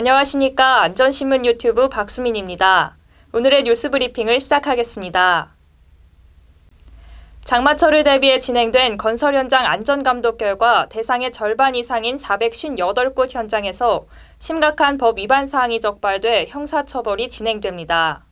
안녕하십니까. 안전신문 유튜브 박수민입니다. 오늘의 뉴스 브리핑을 시작하겠습니다. 장마철을 대비해 진행된 건설 현장 안전감독 결과 대상의 절반 이상인 458곳 현장에서 심각한 법 위반 사항이 적발돼 형사처벌이 진행됩니다.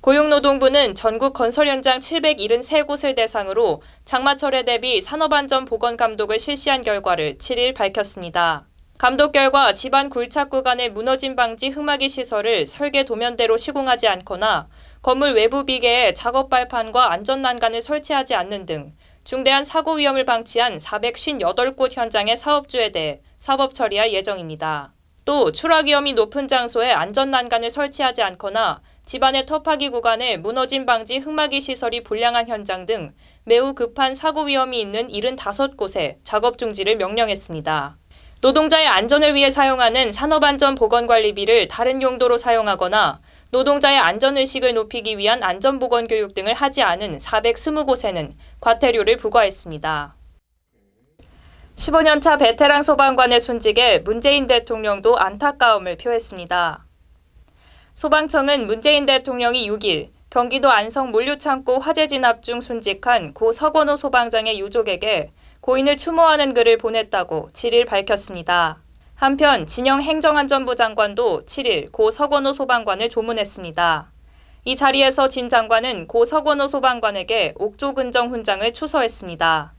고용노동부는 전국 건설 현장 773곳을 대상으로 장마철에 대비 산업안전 보건 감독을 실시한 결과를 7일 밝혔습니다. 감독 결과 집안 굴착 구간의 무너짐 방지 흠막이 시설을 설계 도면대로 시공하지 않거나 건물 외부 비계에 작업 발판과 안전 난간을 설치하지 않는 등 중대한 사고 위험을 방치한 458곳 현장의 사업주에 대해 사법 처리할 예정입니다. 또 추락 위험이 높은 장소에 안전 난간을 설치하지 않거나 집안의 터파기 구간에 무너짐 방지 흠막이 시설이 불량한 현장 등 매우 급한 사고 위험이 있는 75곳에 작업 중지를 명령했습니다. 노동자의 안전을 위해 사용하는 산업안전보건관리비를 다른 용도로 사용하거나 노동자의 안전의식을 높이기 위한 안전보건 교육 등을 하지 않은 420곳에는 과태료를 부과했습니다. 15년 차 베테랑 소방관의 순직에 문재인 대통령도 안타까움을 표했습니다. 소방청은 문재인 대통령이 6일 경기도 안성 물류창고 화재 진압 중 순직한 고 서건호 소방장의 유족에게 고인을 추모하는 글을 보냈다고 7일 밝혔습니다. 한편 진영 행정안전부 장관도 7일 고 서건호 소방관을 조문했습니다. 이 자리에서 진 장관은 고 서건호 소방관에게 옥조 근정 훈장을 추서했습니다.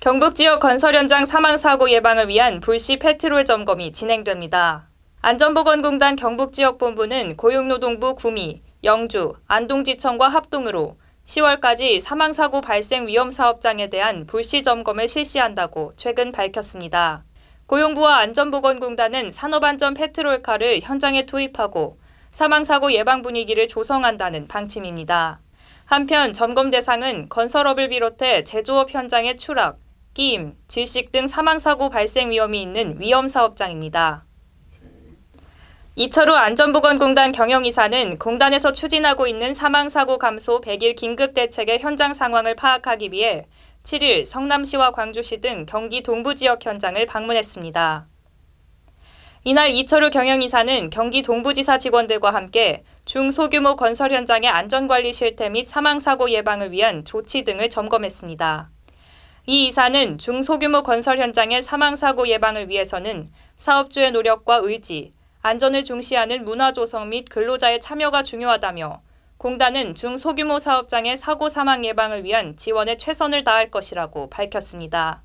경북 지역 건설 현장 사망 사고 예방을 위한 불시 페트롤 점검이 진행됩니다. 안전보건공단 경북 지역 본부는 고용노동부 구미, 영주, 안동지청과 합동으로 10월까지 사망사고 발생 위험 사업장에 대한 불시 점검을 실시한다고 최근 밝혔습니다. 고용부와 안전보건공단은 산업안전 페트롤카를 현장에 투입하고 사망사고 예방 분위기를 조성한다는 방침입니다. 한편 점검 대상은 건설업을 비롯해 제조업 현장의 추락, 끼임, 질식 등 사망사고 발생 위험이 있는 위험 사업장입니다. 이철우 안전보건공단 경영이사는 공단에서 추진하고 있는 사망사고 감소 100일 긴급대책의 현장 상황을 파악하기 위해 7일 성남시와 광주시 등 경기 동부 지역 현장을 방문했습니다. 이날 이철우 경영이사는 경기 동부지사 직원들과 함께 중소규모 건설 현장의 안전관리 실태 및 사망사고 예방을 위한 조치 등을 점검했습니다. 이 이사는 중소규모 건설 현장의 사망사고 예방을 위해서는 사업주의 노력과 의지, 안전을 중시하는 문화 조성 및 근로자의 참여가 중요하다며 공단은 중소규모 사업장의 사고 사망 예방을 위한 지원에 최선을 다할 것이라고 밝혔습니다.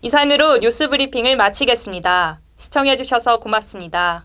이상으로 뉴스 브리핑을 마치겠습니다. 시청해주셔서 고맙습니다.